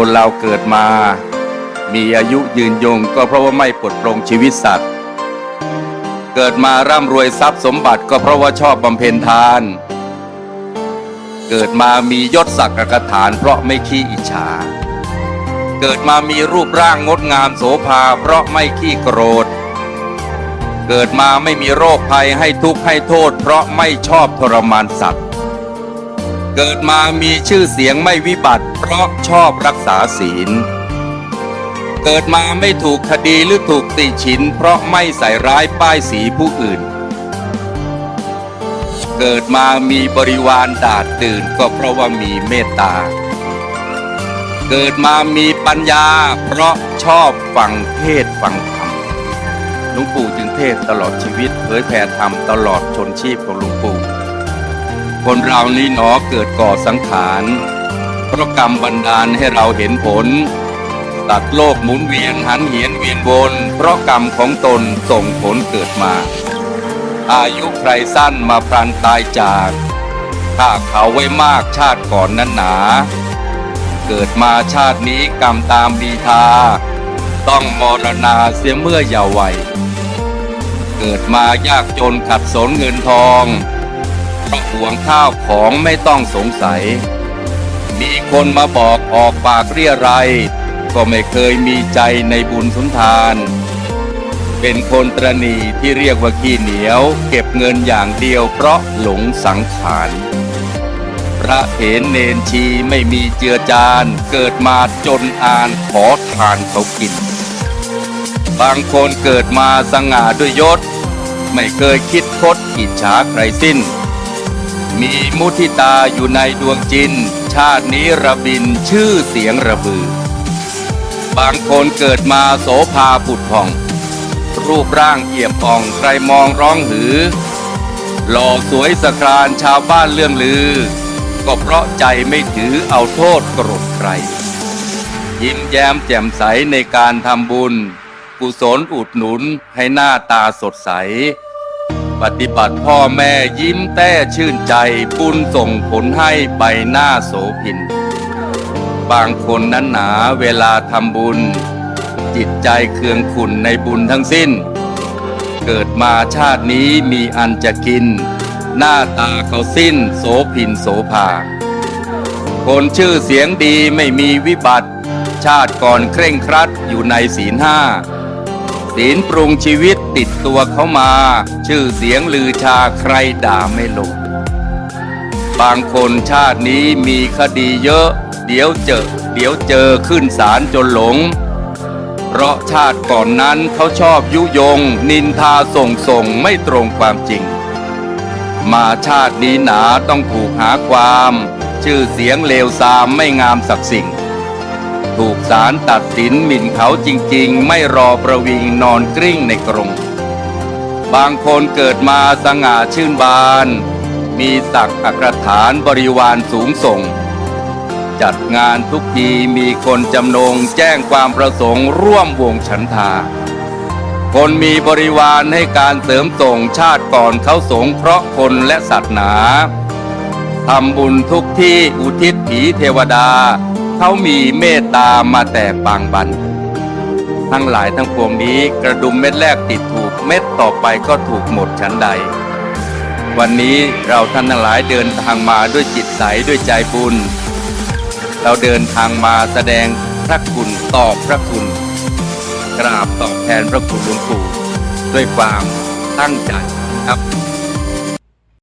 คนเราเกิดมา มีอายุยืนยงก็เพราะว่าไม่ปลดปลงชีวิตสัตว์ เกิดมาร่ำรวยทรัพย์สมบัติก็เพราะว่าชอบบำเพ็ญทาน เกิดมามียศศักดิ์กฐาน เพราะไม่ขี้อิจฉา เกิดมามีรูปร่างงดงามโสภาเพราะไม่ขี้โกรธ เกิดมาไม่มีโรคภัยให้ทุกข์ให้โทษ เพราะไม่ชอบทรมานสัตว์ เกิดมามีชื่อเสียงไม่วิบัติ เพราะชอบรักษาศีล เกิดมาไม่ถูกคดีหรือถูกติฉิน เพราะไม่ใส่ร้ายป้ายสีผู้อื่น เกิดมามีบริวารดาดตื่นก็เพราะว่ามีเมตตา เกิดมามีปัญญา เพราะชอบฟังเทศฟังธรรมหลวงปู่จึงเทศตลอดชีวิตเผยแผ่ธรรมตลอดชนชีพของหลวงปู่คนเรานี่หนอเกิดก่อสังขาร ราะกรรมบันดาลให้เราเห็นผล ตัดโลกหมุนเวียนหันเหียนเวียนวนเพราะกรรมของตนส่งผลเกิดมา อายุใครสั้นมาพลันตายจากถ้าเขาไว้มากชาติก่อนนั้นหนา เกิดมาชาตินี้กรรมตามดีทา ต้องมรณาเสียเมื่อเยาว์วัยเกิดมายากจนขัดสนเงินทองเพราะหวงข้าวของไม่ต้องสงสัย มีคนมาบอกออกปากเรียไรก็ไม่เคยมีใจในบุญสุนทาน เป็นคนตรณีที่เรียกว่าขี้เหนียว เก็บเงินอย่างเดียวเพราะหลงสังขาร พระเถรเนนชีไม่มีเจือจาน เกิดมาจนอ่านขอทานเขากิน บางคนเกิดมาสง่าด้วยยศ ไม่เคยคิดคดอิจฉาใครสิ้น มีมุทิตาอยู่ในดวงจิน ชาตินี้ระบินชื่อเสียงระบือ บางคนเกิดมาโสภาผุดผ่อง รูปร่างเอียมอ่องใครมองร้องหือ หล่อสวยสครานชาวบ้านเรื่องลือ ก็เพราะใจไม่ถือเอาโทษโกรธใคร ยิ้มแย้มแจ่มใสในการทำบุญ กุศลอุดหนุนให้หน้าตาสดใส ปฏิบัติพ่อแม่ยิ้มแต้ชื่นใจบุญส่งผลให้ใบหน้าโสพิน บางคนนั้นหนาเวลาทำบุญ จิตใจเคืองขุนในบุญทั้งสิ้น เกิดมาชาตินี้มีอันจะกิน หน้าตาเขาสิ้นโสพินโสภา คนชื่อเสียงดีไม่มีวิบัติ ชาติก่อนเคร่งครัดอยู่ในศีลห้า ศีลปรุงชีวิตติดตัวเขามา ชื่อเสียงลือชาใครด่าไม่ลง บางคนชาตินี้มีคดีเยอะ เดี๋ยวเจอ เดี๋ยวเจอขึ้นศาลจนหลง เพราะชาติก่อนนั้นเขาชอบยุยง นินทาส่งส่งไม่ตรงความจริง มาชาตินี้หนาต้องถูกหาความ ชื่อเสียงเลวทรามไม่งามสักสิ่ง ถูกศาลตัดสินหมิ่นเขาจริงๆ ไม่รอประวิงนอนกลิ้งในกรง บางคนเกิดมาสง่าชื่นบาน มีศักดิ์อักฐานบริวารสูงส่ง จัดงานทุกทีมีคนจำนงแจ้งความประสงค์ร่วมวงฉันทา คนมีบริวารให้การเสริมส่งชาติก่อนเขาสงเคราะห์คนและสัตว์หนาทำบุญทุกที่อุทิศผีเทวดา เขามีเมตตามาแต่บางบัน ทั้งหลายทั้งปวงนี้กระดุมเม็ดแรกติดถูกเม็ดต่อไปก็ถูกหมดชั้นใด วันนี้เราท่านทั้งหลายเดินทางมาด้วยจิตใสด้วยใจบุญ เราเดินทางมาแสดงพระคุณตอบพระคุณ กราบตอบแทนพระคุณหลวงปู่ด้วยความตั้งใจครับ